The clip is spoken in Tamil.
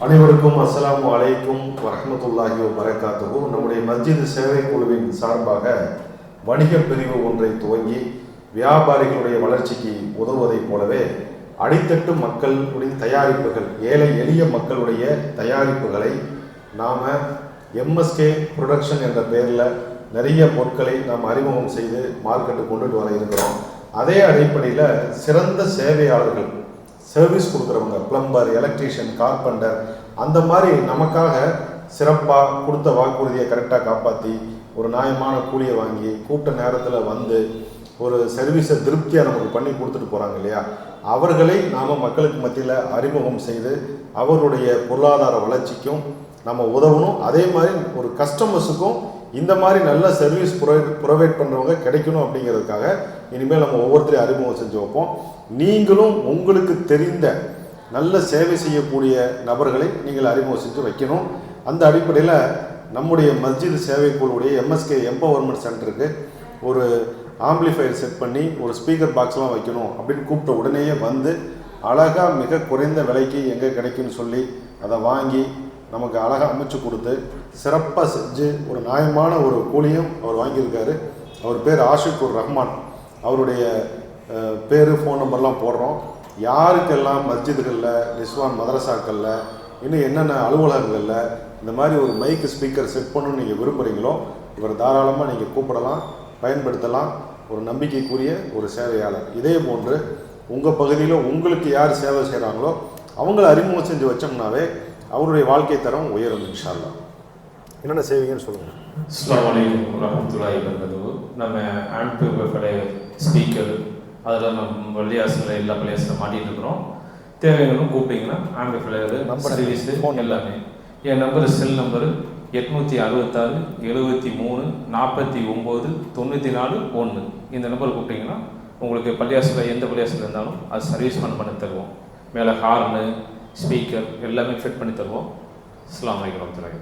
அனைவருக்கும் அஸ்ஸலாமு அலைக்கும் வரமத்துல்லாஹி வரகாத்துஹு நம்முடைய மஸ்ஜித் சேவை குழுவின் சார்பாக வணிக பிரிவு ஒன்றை துவங்கி வியாபாரிகளுடைய வளர்ச்சிக்கு உதவுவதைப் போலவே அடித்தட்டு மக்களுடைய தயாரிப்புகள் ஏழை எளிய மக்களுடைய தயாரிப்புகளை நாம் எம்எஸ்கே ப்ரொடக்ஷன் என்ற பெயரில் நிறைய பொருட்களை நாம் அறிமுகம் செய்து மார்க்கெட்டுக்கு கொண்டுட்டு வர இருக்கிறோம். அதே அடிப்படையில் சிறந்த சேவையாளர்கள் சர்வீஸ் கொடுக்குறவங்க பிளம்பர் எலக்ட்ரீஷியன் கார்பெண்டர் அந்த மாதிரி நமக்காக சிறப்பாக கொடுத்த வாக்குறுதியை கரெக்டாக காப்பாற்றி ஒரு நியாயமான கூலியை வாங்கி கூட்ட நேரத்தில் வந்து ஒரு சர்வீஸை திருப்தியாக நமக்கு பண்ணி கொடுத்துட்டு போகிறாங்க இல்லையா? அவர்களை நாம் மக்களுக்கு மத்தியில் அறிமுகம் செய்து அவர்களுடைய பொருளாதார வளர்ச்சிக்கும் நம்ம உதவணும். அதே மாதிரி ஒரு கஸ்டமர்ஸுக்கும் இந்த மாதிரி நல்ல சர்வீஸ் ப்ரொவைட் ப்ரொவைட் பண்ணுறவங்க கிடைக்கணும் அப்படிங்கிறதுக்காக இனிமேல் நம்ம ஒவ்வொருத்தரையும் அறிமுகம் செஞ்சு வைப்போம். நீங்களும் உங்களுக்கு தெரிந்த நல்ல சேவை செய்யக்கூடிய நபர்களை நீங்கள் அறிமுகம் செஞ்சு வைக்கணும். அந்த அடிப்படையில் நம்முடைய மஸ்ஜித் சேவை குழுவுடைய எம்எஸ்கே எம்பவர்மெண்ட் சென்டருக்கு ஒரு ஆம்பிளிஃபையர் செட் பண்ணி ஒரு ஸ்பீக்கர் பாக்ஸ்லாம் வைக்கணும் அப்படின்னு கூப்பிட்ட உடனேயே வந்து அழகாக மிக குறைந்த விலைக்கு எங்கே கிடைக்கும்னு சொல்லி அதை வாங்கி நமக்கு அழகாக அமைச்சு கொடுத்து சிறப்பாக செஞ்சு ஒரு நியாயமான ஒரு கூலியும் அவர் வாங்கியிருக்காரு. அவர் பேர் ஆஷிகுர் ரஹ்மான். அவருடைய பேர் ஃபோன் நம்பர்லாம் போடுறோம். யாருக்கெல்லாம் மஸ்ஜிதுகளில் நிஸ்வான் மதரசாக்களில் இன்னும் என்னென்ன அலுவலகங்களில் இந்த மாதிரி ஒரு மைக்கு ஸ்பீக்கர் செட் பண்ணணும்னு நீங்கள் விரும்புகிறீங்களோ இவர் தாராளமாக நீங்கள் கூப்பிடலாம் பயன்படுத்தலாம். ஒரு நம்பிக்கைக்குரிய ஒரு சேவையாளர். இதே போன்று உங்கள் பகுதியில் உங்களுக்கு யார் சேவை செய்கிறாங்களோ அவங்கள அறிமுகம் செஞ்சு வச்சோம்னாவே அவருடைய வாழ்க்கை தரம் உயரும் இன்ஷால்லா என்னென்ன செய்வீங்கன்னு சொல்லுங்கள் அஸ்ஸலாமு அலைக்கும் வரஹ்மத்துல்லாஹி வபரகாத்துஹு. நம்ம ஆம்பிளிஃபை ஸ்பீக்கர் அதில் நம்ம பள்ளியாசில் எல்லா பள்ளியாசில் மாட்டிட்டு இருக்கிறோம். தேவைகளும் கூப்பிட்டீங்கன்னா ஆம்பிளிஃபையர் Number சர்வீஸ் phone எல்லாமே. என் நம்பர் செல் நம்பரு எட்நூற்றி அறுபத்தாறு எழுபத்தி மூணு நாற்பத்தி ஒம்பது தொண்ணூற்றி நாலு ஒன்று இந்த நம்பர் கூப்பிட்டீங்கன்னா உங்களுக்கு பள்ளியாசில் எந்த பள்ளியாசில் இருந்தாலும் அது சர்வீஸ் பண்ண பண்ணி தருவோம். மேலே ஹார்னு ஸ்பீக்கர் எல்லாமே ஃபிட் பண்ணி தருவோம். அஸ்லாம் வலைக்கம் வரமத்துல்லாஹி